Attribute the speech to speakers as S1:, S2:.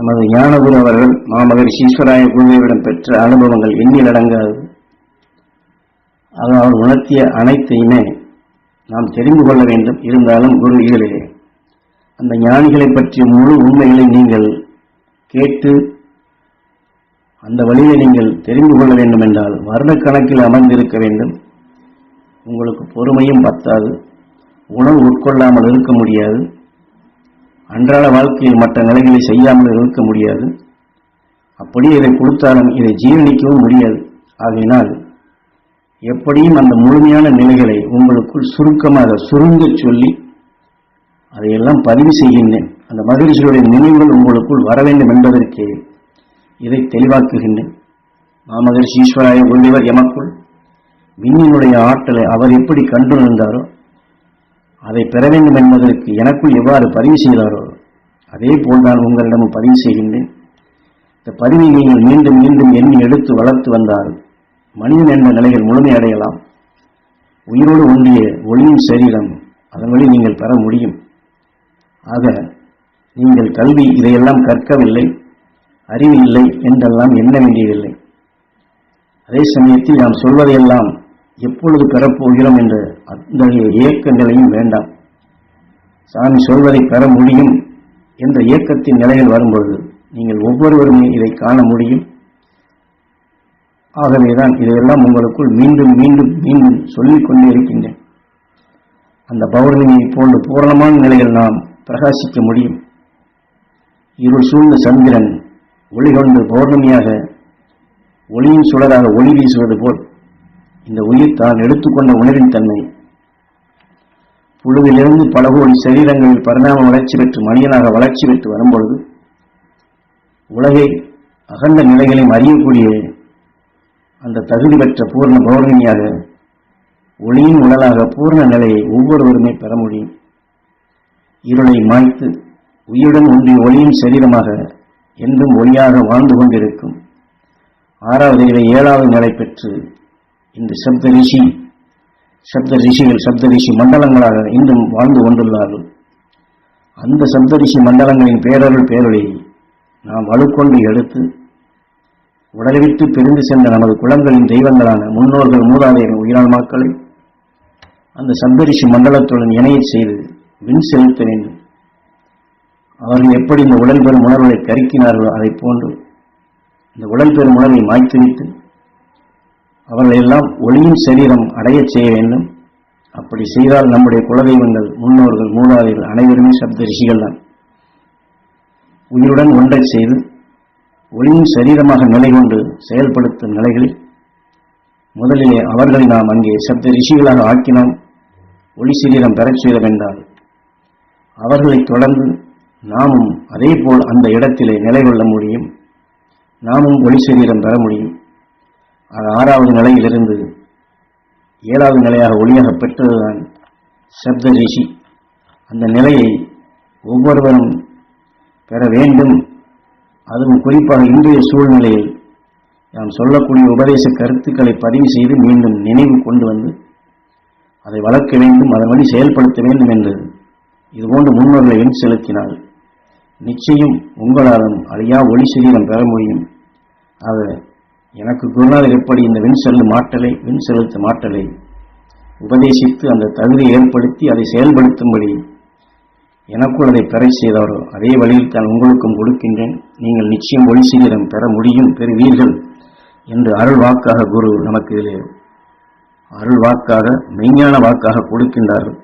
S1: நமது ஞானகுரு அவர்கள் மாமகரிஷி ஈஸ்வராய குழுவிடம் பெற்ற அனுபவங்கள் எண்ணில் அடங்காது. அது அவர் உணர்த்திய அனைத்தையுமே நாம் தெரிந்து கொள்ள வேண்டும். இருந்தாலும் குரு இதிலே அந்த ஞானிகளை பற்றிய முழு உண்மைகளை நீங்கள் கேட்டு அந்த வழியை நீங்கள் தெரிந்து கொள்ள வேண்டும் என்றால் வருடக்கணக்கில் அமர்ந்திருக்க வேண்டும். உங்களுக்கு பொறுமையும் பத்தாது. உணவு உட்கொள்ளாமல் இருக்க முடியாது. அன்றாட வாழ்க்கையில் மற்ற நிலைகளை செய்யாமல் இருக்க முடியாது. அப்படி இதை கொடுத்தாலும் இதை ஜீரணிக்கவும் முடியாது. ஆகையினால் எப்படியும் அந்த முழுமையான நிலைகளை உங்களுக்குள் சுருக்கமாக சுருங்கச் சொல்லி அதையெல்லாம் பதிவு செய்கின்றேன். அந்த மகிழ்ச்சியுடைய நினைவுகள் உங்களுக்குள் வர வேண்டும் என்பதற்கு இதை தெளிவாக்குகின்றேன். மாமகர்ஷி ஈஸ்வராய உள்ளவர் எமக்குள் விண்ணினுடைய ஆற்றலை அவர் எப்படி கண்டுணர்ந்தாரோ அதை பெற வேண்டும் என்பதற்கு எனக்குள் எவ்வாறு பதிவு செய்தாரோ அதே போல் நான் உங்களிடமும் பதிவு செய்கின்றேன். இந்த பதிவை நீங்கள் மீண்டும் மீண்டும் எண்ணி எடுத்து வளர்த்து வந்தால் மனிதன் என்ற நிலையில் முழுமை அடையலாம். உயிரோடு ஒன்றிய ஒளியின் சரீரம் அதன் வழி நீங்கள் பெற முடியும். ஆக நீங்கள் கல்வி இதையெல்லாம் கற்கவில்லை அறிவு இல்லை என்றெல்லாம் எண்ண வேண்டியதில்லை. அதே சமயத்தில் நாம் சொல்வதையெல்லாம் எப்பொழுது பெறப்போகிறோம் என்ற அத்தகைய இயக்க நிலையும் வேண்டாம். சாமி சொல்வதை பெற முடியும் என்ற இயக்கத்தின் நிலையில் வரும்பொழுது நீங்கள் ஒவ்வொருவருமே இதை காண முடியும். ஆகவேதான் இதையெல்லாம் உங்களுக்குள் மீண்டும் மீண்டும் மீண்டும் சொல்லிக் கொண்டே இருக்கின்றேன். அந்த பௌர்ணமியை போன்று பூரணமான நிலையில் நாம் பிரகாசிக்க முடியும். இருள் சூழ்ந்த சந்திரன் ஒளி கொண்டு பௌர்ணமியாக ஒளியின் சுடராக ஒளி வீசுவது போல் இந்த உயிர் தான் எடுத்துக்கொண்ட உணர்வின் தன்மை. புழுவிலிருந்து பல கோடி சரீரங்களில் பரிணாம வளர்ச்சி பெற்று மனிதனாக வளர்ச்சி பெற்று வரும்பொழுது உலகை அகண்ட நிலைகளையும் அறியக்கூடிய அந்த தகுதி பெற்ற பூர்ண பௌர்ணமியாக ஒளியின் உடலாக பூர்ண நிலையை ஒவ்வொருவருமே பெற முடியும். இருளை மாய்த்து உயிருடன் ஒன்றிய ஒளியின் சரீரமாக என்றும் ஒளியாக வாழ்ந்து கொண்டிருக்கும். ஆறாவது நிலை ஏழாவது நிலை பெற்று இந்த சப்த ரிஷி சப்த ரிஷிகள் சப்த ரிஷி மண்டலங்களாக இன்றும் வாழ்ந்து கொண்டுள்ளார்கள். அந்த சப்த ரிஷி மண்டலங்களின் பேரருள் பேரொழி நாம் வலுக்கொண்டு எடுத்து உடலை விட்டு பிரிந்து சென்ற நமது குலங்களின் தெய்வங்களான முன்னோர்கள் மூதாதையர் உயிரான்மாக்களை அந்த சப்தரிஷி மண்டலத்துடன் இணையச் செய்து விண் செலுத்த வேண்டும். அவர்கள் எப்படி இந்த உடல் பெறும் உணர்வுகளை கருக்கினார்களோ அதைப் போன்று இந்த உடல் பெறும் உணர்வை மாய்த்துவிட்டு அவர்களை எல்லாம் ஒளியின் சரீரம் அடையச் செய்ய வேண்டும். அப்படி செய்தால் நம்முடைய குலதெய்வங்கள் முன்னோர்கள் மூதாதையர்கள் அனைவருமே சப்த ரிஷிகள் தான் உயிருடன் ஒன்றைச் செய்து ஒளியின் சரீரமாக நிலை கொண்டு செயல்படுத்தும் நிலைகளில் முதலிலே அவர்களை நாம் அங்கே சப்த ரிஷிகளாக ஆக்கினோம். ஒளி சரீரம் பெறச் செய்தோம் என்றால் அவர்களைத் தொடர்ந்து நாமும் அதே போல் அந்த இடத்திலே நிலை கொள்ள முடியும். நாமும் ஒளி சரீரம் பெற முடியும். அது ஆறாவது நிலையிலிருந்து ஏழாவது நிலையாக ஒளியாக பெற்றதுதான் சப்த ரிஷி. அந்த நிலையை ஒவ்வொருவரும் பெற வேண்டும். அதுவும் குறிப்பாக இன்றைய சூழ்நிலையில் நாம் சொல்லக்கூடிய உபதேச கருத்துக்களை பதிவு செய்து மீண்டும் நினைவு கொண்டு வந்து அதை வளர்க்க வேண்டும் அதன் வழி செயல்படுத்த வேண்டும் என்று இதுபோன்ற முன்னோர்களை எண் செலுத்தினால் நிச்சயம் உங்களாலும் அழியா ஒளி சரீரம் பெற முடியும். அதை எனக்கு குருநாதர் எப்படி இந்த விண் செல்லும் ஆற்றலை விண் செலுத்தும் மாற்றலை உபதேசித்து அந்த தகுதியை ஏற்படுத்தி அதை செயல்படுத்தும்படி எனக்குள் அதை பெற செய்தாரோ அதே வழியில் தான் உங்களுக்கும் கொடுக்கின்றேன். நீங்கள் நிச்சயம் ஒளி சீக்கிரம் பெற முடியும் பெறுவீர்கள் என்று அருள் வாக்காக குரு நமக்கு இதிலே அருள் வாக்காக மெய்ஞான வாக்காக கொடுக்கின்றார்கள்